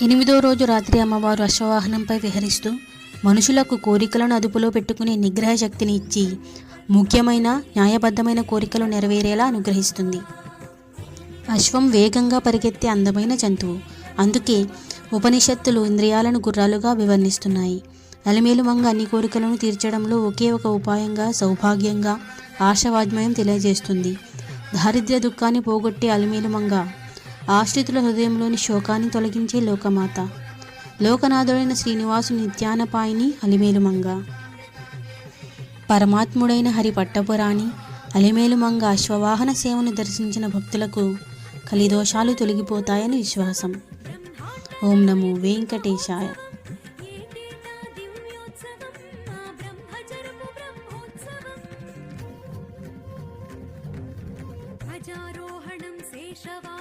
ఎనిమిదో రోజు రాత్రి అమ్మవారు అశ్వవాహనంపై విహరిస్తూ మనుషులకు కోరికలను అదుపులో పెట్టుకునే నిగ్రహ శక్తిని ఇచ్చి ముఖ్యమైన న్యాయబద్ధమైన కోరికలు నెరవేరేలా అనుగ్రహిస్తుంది. అశ్వం వేగంగా పరిగెత్తే అందమైన జంతువు. అందుకే ఉపనిషత్తులు ఇంద్రియాలను గుర్రాలుగా వివర్ణిస్తున్నాయి. అలిమేలు మంగ అన్ని కోరికలను తీర్చడంలో ఒకే ఒక ఉపాయంగా సౌభాగ్యంగా ఆశవాజ్మయం తెలియజేస్తుంది. దారిద్ర్య దుఃఖాన్ని పోగొట్టే అలిమేలు మంగ ఆశ్రితుల హృదయంలోని శోకాన్ని తొలగించే లోకమాత. లోకనాథుడైన శ్రీనివాసుని ధ్యానపాయిని అలిమేలుమంగ. పరమాత్ముడైన హరి పట్టపురాణి అలిమేలుమంగ అశ్వవాహన సేవను దర్శించిన భక్తులకు కలిదోషాలు తొలగిపోతాయని విశ్వాసం. ఓం నమో వెంకటేశాయ. శేషవ